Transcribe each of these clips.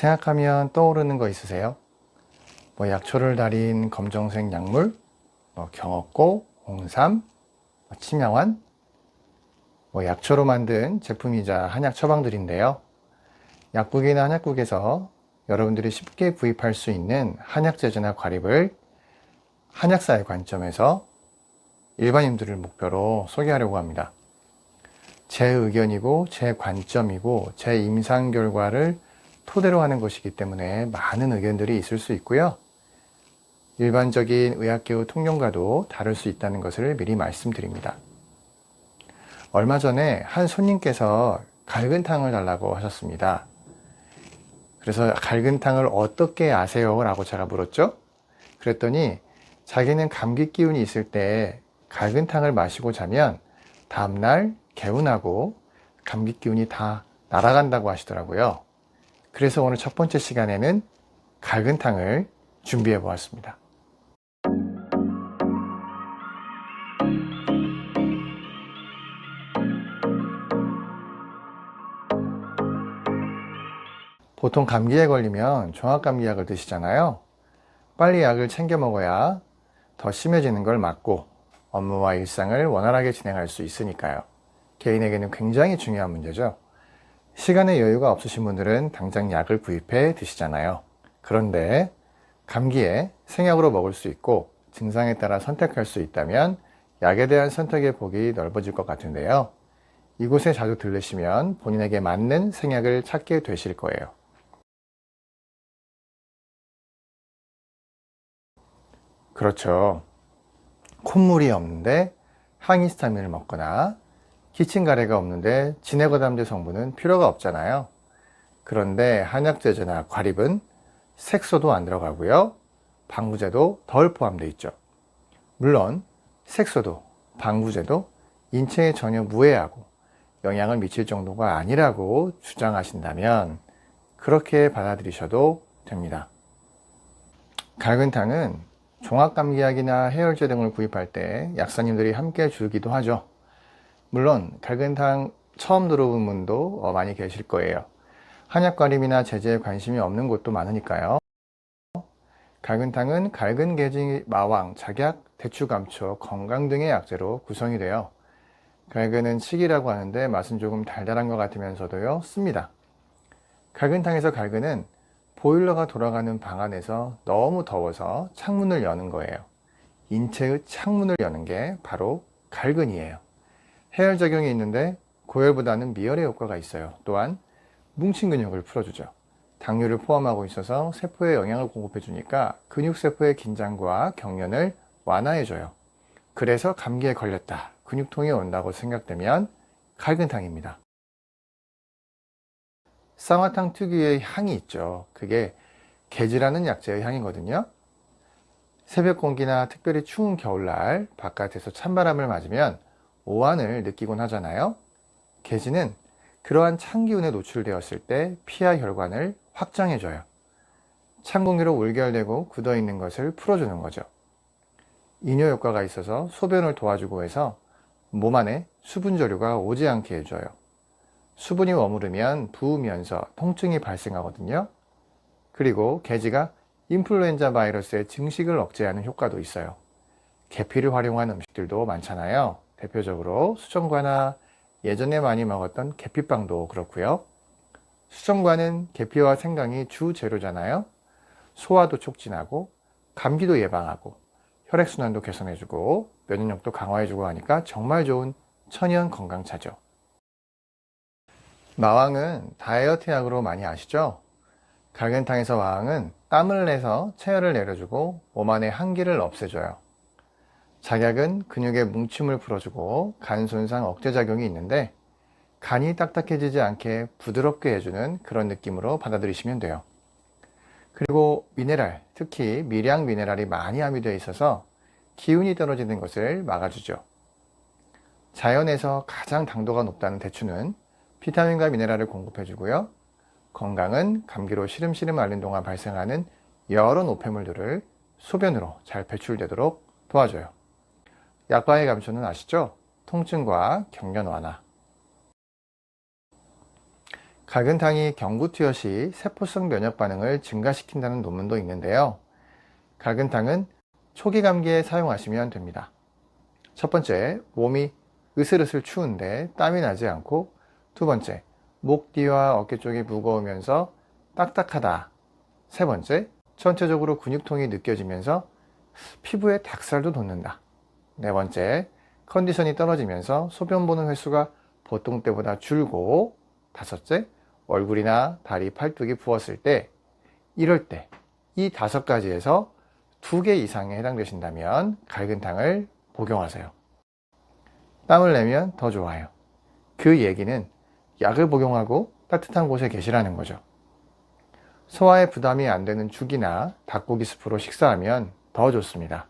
생각하면 떠오르는 거 있으세요? 뭐 약초를 달인 검정색 약물, 뭐 경옥고, 홍삼, 뭐 침양환, 뭐 약초로 만든 제품이자 한약 처방들인데요. 약국이나 한약국에서 여러분들이 쉽게 구입할 수 있는 한약 제조나 과립을 한약사의 관점에서 일반인들을 목표로 소개하려고 합니다. 제 의견이고 제 관점이고 제 임상 결과를 토대로 하는 것이기 때문에 많은 의견들이 있을 수 있고요. 일반적인 의학계의 통념과도 다를 수 있다는 것을 미리 말씀드립니다. 얼마 전에 한 손님께서 갈근탕을 달라고 하셨습니다. 그래서 갈근탕을 어떻게 아세요? 라고 제가 물었죠. 그랬더니 자기는 감기 기운이 있을 때 갈근탕을 마시고 자면 다음날 개운하고 감기 기운이 다 날아간다고 하시더라고요. 그래서 오늘 첫 번째 시간에는 갈근탕을 준비해 보았습니다. 보통 감기에 걸리면 종합감기약을 드시잖아요. 빨리 약을 챙겨 먹어야 더 심해지는 걸 막고 업무와 일상을 원활하게 진행할 수 있으니까요. 개인에게는 굉장히 중요한 문제죠. 시간의 여유가 없으신 분들은 당장 약을 구입해 드시잖아요. 그런데 감기에 생약으로 먹을 수 있고 증상에 따라 선택할 수 있다면 약에 대한 선택의 폭이 넓어질 것 같은데요. 이곳에 자주 들르시면 본인에게 맞는 생약을 찾게 되실 거예요. 그렇죠. 콧물이 없는데 항히스타민을 먹거나 기침 가래가 없는데 진해거담제 성분은 필요가 없잖아요. 그런데 한약제제나 과립은 색소도 안 들어가고요. 방부제도 덜 포함되어 있죠. 물론 색소도 방부제도 인체에 전혀 무해하고 영향을 미칠 정도가 아니라고 주장하신다면 그렇게 받아들이셔도 됩니다. 갈근탕은 종합감기약이나 해열제 등을 구입할 때 약사님들이 함께 주기도 하죠. 물론 갈근탕 처음 들어본 분도 어, 많이 계실 거예요. 한약과림이나 제제에 관심이 없는 곳도 많으니까요. 갈근탕은 갈근 개지 마왕, 작약, 대추 감초, 건강 등의 약재로 구성이 돼요. 갈근은 칡이라고 하는데 맛은 조금 달달한 것 같으면서도요 씁니다. 갈근탕에서 갈근은 보일러가 돌아가는 방 안에서 너무 더워서 창문을 여는 거예요. 인체의 창문을 여는 게 바로 갈근이에요. 해열 작용이 있는데 고열보다는 미열의 효과가 있어요. 또한 뭉친 근육을 풀어주죠. 당류를 포함하고 있어서 세포에 영양을 공급해 주니까 근육세포의 긴장과 경련을 완화해 줘요. 그래서 감기에 걸렸다. 근육통이 온다고 생각되면 갈근탕입니다. 쌍화탕 특유의 향이 있죠. 그게 개지라는 약재의 향이거든요. 새벽 공기나 특별히 추운 겨울날 바깥에서 찬바람을 맞으면 오한을 느끼곤 하잖아요. 개지는 그러한 찬 기운에 노출되었을 때 피하 혈관을 확장해줘요. 찬 공기로 울결되고 굳어있는 것을 풀어주는 거죠. 이뇨 효과가 있어서 소변을 도와주고 해서 몸 안에 수분 저류가 오지 않게 해줘요. 수분이 머무르면 부으면서 통증이 발생하거든요. 그리고 개지가 인플루엔자 바이러스의 증식을 억제하는 효과도 있어요. 계피를 활용한 음식들도 많잖아요. 대표적으로 수정과나 예전에 많이 먹었던 계피빵도 그렇고요. 수정과는 계피와 생강이 주 재료잖아요. 소화도 촉진하고 감기도 예방하고 혈액순환도 개선해주고 면역력도 강화해주고 하니까 정말 좋은 천연 건강차죠. 마왕은 다이어트 약으로 많이 아시죠? 갈겐탕에서 마왕은 땀을 내서 체열을 내려주고 몸 안의 한기를 없애줘요. 작약은 근육의 뭉침을 풀어주고 간 손상 억제 작용이 있는데 간이 딱딱해지지 않게 부드럽게 해주는 그런 느낌으로 받아들이시면 돼요. 그리고 미네랄, 특히 미량 미네랄이 많이 함유되어 있어서 기운이 떨어지는 것을 막아주죠. 자연에서 가장 당도가 높다는 대추는 비타민과 미네랄을 공급해주고요. 건강은 감기로 시름시름 앓는 동안 발생하는 여러 노폐물들을 소변으로 잘 배출되도록 도와줘요. 약과의 감초는 아시죠? 통증과 경련 완화. 갈근탕이 경구 투여 시 세포성 면역 반응을 증가시킨다는 논문도 있는데요. 갈근탕은 초기 감기에 사용하시면 됩니다. 첫 번째, 몸이 으슬으슬 추운데 땀이 나지 않고 두 번째, 목 뒤와 어깨 쪽이 무거우면서 딱딱하다. 세 번째, 전체적으로 근육통이 느껴지면서 피부에 닭살도 돋는다. 네 번째, 컨디션이 떨어지면서 소변 보는 횟수가 보통 때보다 줄고 다섯째, 얼굴이나 다리, 팔뚝이 부었을 때 이럴 때 이 다섯 가지에서 두 개 이상에 해당되신다면 갈근탕을 복용하세요. 땀을 내면 더 좋아요. 그 얘기는 약을 복용하고 따뜻한 곳에 계시라는 거죠. 소화에 부담이 안 되는 죽이나 닭고기 스프로 식사하면 더 좋습니다.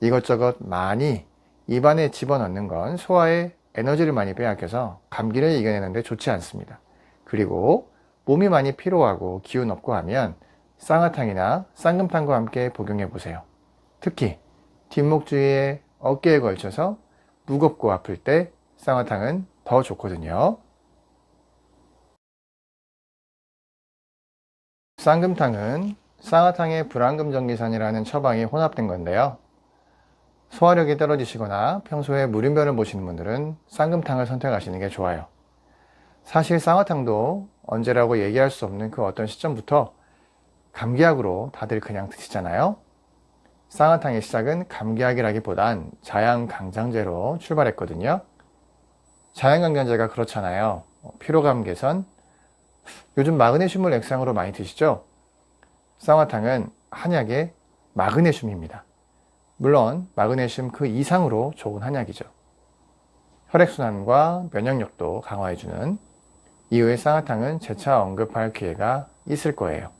이것저것 많이 입안에 집어넣는 건 소화에 에너지를 많이 빼앗겨서 감기를 이겨내는데 좋지 않습니다. 그리고 몸이 많이 피로하고 기운 없고 하면 쌍화탕이나 쌍금탕과 함께 복용해 보세요. 특히 뒷목 주위에 어깨에 걸쳐서 무겁고 아플 때 쌍화탕은 더 좋거든요. 쌍금탕은 쌍화탕의 불안금전기산이라는 처방이 혼합된 건데요. 소화력이 떨어지시거나 평소에 물음변을 보시는 분들은 쌍금탕을 선택하시는 게 좋아요. 사실 쌍화탕도 언제라고 얘기할 수 없는 그 어떤 시점부터 감기약으로 다들 그냥 드시잖아요. 쌍화탕의 시작은 감기약이라기보단 자양강장제로 출발했거든요. 자양강장제가 그렇잖아요. 피로감 개선, 요즘 마그네슘을 액상으로 많이 드시죠? 쌍화탕은 한약의 마그네슘입니다. 물론 마그네슘 그 이상으로 좋은 한약이죠. 혈액순환과 면역력도 강화해주는 이후에 쌍화탕은 재차 언급할 기회가 있을 거예요.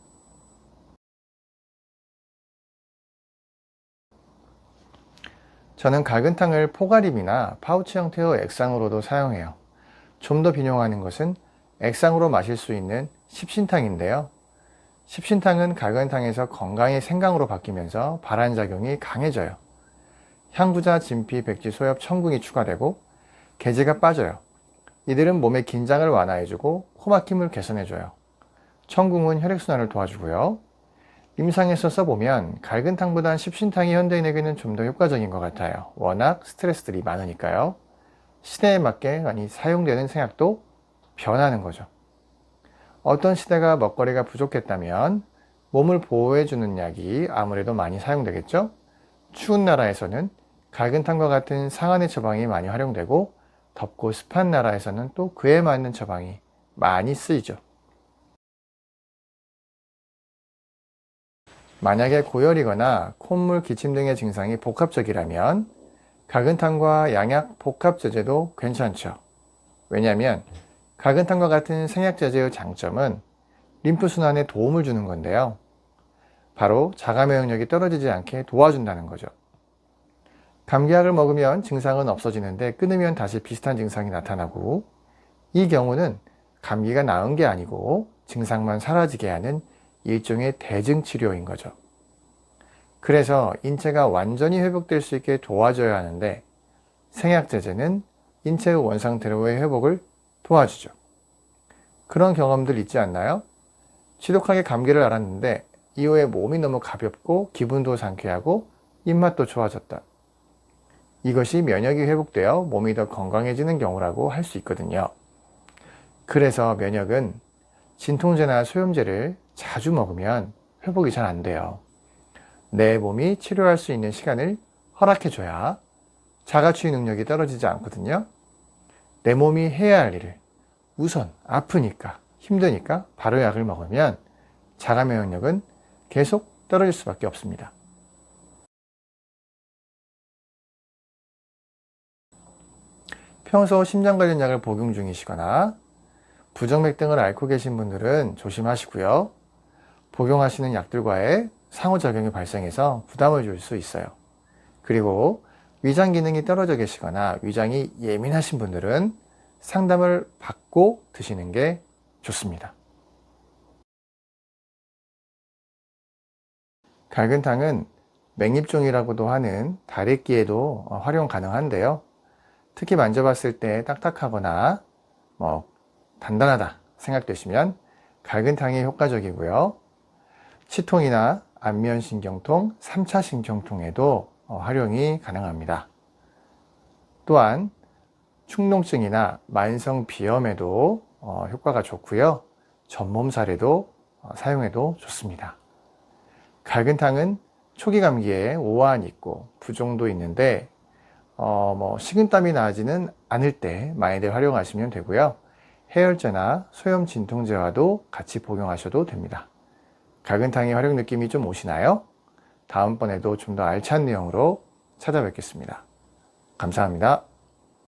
저는 갈근탕을 포가림이나 파우치 형태의 액상으로도 사용해요. 좀 더 비용하는 것은 액상으로 마실 수 있는 십신탕인데요. 십신탕은 갈근탕에서 건강의 생강으로 바뀌면서 발환작용이 강해져요. 향부자, 진피, 백지, 소엽, 청궁이 추가되고 개제가 빠져요. 이들은 몸의 긴장을 완화해주고 코막힘을 개선해줘요. 청궁은 혈액순환을 도와주고요. 임상에서 써보면 갈근탕보단 십신탕이 현대인에게는 좀 더 효과적인 것 같아요. 워낙 스트레스들이 많으니까요. 시대에 맞게 많이 사용되는 생약도 변하는 거죠. 어떤 시대가 먹거리가 부족했다면 몸을 보호해주는 약이 아무래도 많이 사용되겠죠? 추운 나라에서는 갈근탕과 같은 상한의 처방이 많이 활용되고 덥고 습한 나라에서는 또 그에 맞는 처방이 많이 쓰이죠. 만약에 고열이거나 콧물, 기침 등의 증상이 복합적이라면 갈근탕과 양약 복합 제제도 괜찮죠. 왜냐하면 갈근탕과 같은 생약제제의 장점은 림프순환에 도움을 주는 건데요. 바로 자가 면역력이 떨어지지 않게 도와준다는 거죠. 감기약을 먹으면 증상은 없어지는데 끊으면 다시 비슷한 증상이 나타나고 이 경우는 감기가 나은 게 아니고 증상만 사라지게 하는 일종의 대증치료인 거죠. 그래서 인체가 완전히 회복될 수 있게 도와줘야 하는데 생약제제는 인체의 원상태로의 회복을 도와주죠. 그런 경험들 있지 않나요? 지독하게 감기를 앓았는데 이후에 몸이 너무 가볍고 기분도 상쾌하고 입맛도 좋아졌다. 이것이 면역이 회복되어 몸이 더 건강해지는 경우라고 할 수 있거든요. 그래서 면역은 진통제나 소염제를 자주 먹으면 회복이 잘 안 돼요. 내 몸이 치료할 수 있는 시간을 허락해줘야 자가치유 능력이 떨어지지 않거든요. 내 몸이 해야 할 일을 우선 아프니까 힘드니까 바로 약을 먹으면 자가 면역력은 계속 떨어질 수밖에 없습니다. 평소 심장 관련 약을 복용 중이시거나 부정맥 등을 앓고 계신 분들은 조심하시고요. 복용하시는 약들과의 상호작용이 발생해서 부담을 줄 수 있어요. 그리고 위장 기능이 떨어져 계시거나 위장이 예민하신 분들은 상담을 받고 드시는 게 좋습니다. 갈근탕은 맹잎종이라고도 하는 다래끼에도 활용 가능한데요. 특히 만져봤을 때 딱딱하거나 뭐 단단하다, 생각되시면 갈근탕이 효과적이고요. 치통이나 안면신경통, 3차 신경통에도 어, 활용이 가능합니다. 또한 축농증이나 만성 비염에도 어, 효과가 좋고요. 전몸살에도 어, 사용해도 좋습니다. 갈근탕은 초기 감기에 오한 있고 부종도 있는데 어, 뭐 식은땀이 나지는 않을 때 많이들 활용하시면 되고요. 해열제나 소염 진통제와도 같이 복용하셔도 됩니다. 갈근탕의 활용 느낌이 좀 오시나요? 다음번에도 좀 더 알찬 내용으로 찾아뵙겠습니다. 감사합니다.